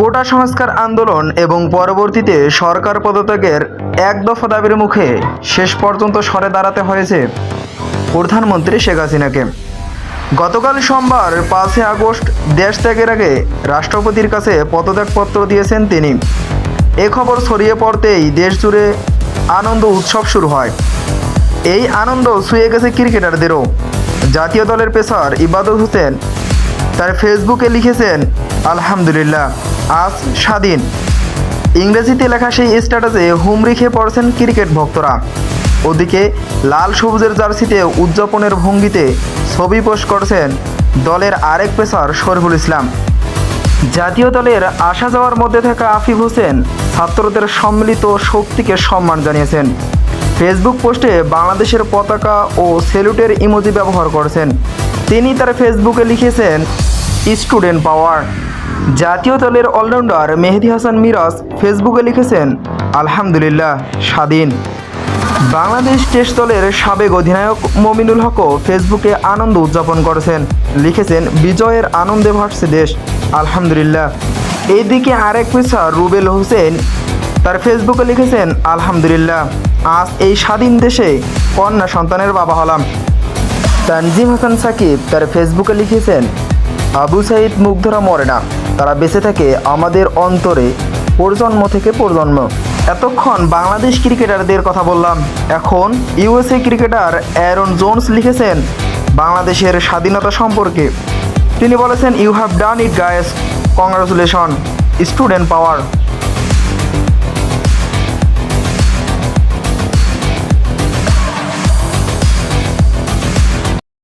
কোটা সংস্কার আন্দোলন এবং পরবর্তীতে সরকার পদত্যাগের এক দফা দাবির মুখে শেষ পর্যন্ত সরে দাঁড়াতে হয়েছে প্রধানমন্ত্রী শেখ হাসিনাকে। গতকাল সোমবার পাঁচই আগস্ট দেশ ত্যাগের আগে রাষ্ট্রপতির কাছে পদত্যাগপত্র দিয়েছেন তিনি। এ খবর ছড়িয়ে পড়তেই দেশ জুড়ে আনন্দ উৎসব শুরু হয়। এই আনন্দ ছুঁয়ে গেছে ক্রিকেটারদেরও। জাতীয় দলের পেসার ইবাদত হোসেন তার ফেসবুকে লিখেছেন, আলহামদুলিল্লাহ। আজ স্বাধীন। ইংরেজিতে লেখা সেই স্ট্যাটাসে হুমড়ি খেয়ে পড়ছেন ক্রিকেট ভক্তরা। ওদিকে লাল সবুজের জার্সিতে উদযাপনের ভঙ্গিতে ছবি পোস্ট করছেন দলের আরেক পেসার শরীফুল ইসলাম। জাতীয় দলের আসা যাওয়ার মধ্যে থাকা আফিফ হোসেন ছাত্রদের সম্মিলিত শক্তিকে সম্মান জানিয়েছেন। ফেসবুক পোস্টে বাংলাদেশের পতাকা ও সেলুটের ইমোজি ব্যবহার করেছেন। তিনি তার ফেসবুকে লিখেছেন, স্টুডেন্ট পাওয়ার। জাতীয় দলের অলরাউন্ডার মেহেদি হাসান মিরাজ ফেসবুকে লিখেছেন, আলহামদুলিল্লাহ, স্বাধীন। বাংলাদেশ টেস্ট দলের সাবেক অধিনায়ক মমিনুল হকও ফেসবুকে আনন্দ উদযাপন করেছেন। লিখেছেন, বিজয়ের আনন্দে ভাসছে দেশ। আলহামদুলিল্লাহ। এইদিকে আরেক পেশা রুবেল হোসেন, তার ফেসবুকে লিখেছেন, আলহামদুলিল্লাহ, আজ এই স্বাধীন দেশে কন্যা সন্তানের বাবা হলাম। তানজিম হাসান সাকিব তার ফেসবুকে লিখেছেন, আবু সাইদ মুগ্ধরা মরে না। তারা বেঁচে থাকে আমাদের অন্তরে প্রজন্ম থেকে প্রজন্ম। এতক্ষণ বাংলাদেশ ক্রিকেটারদের কথা বললাম। এখন ইউএসএ ক্রিকেটার অ্যারন জোনস লিখেছেন, বাংলাদেশের স্বাধীনতা সম্পর্কে। তিনি বলেছেন you have done it guys congratulation student power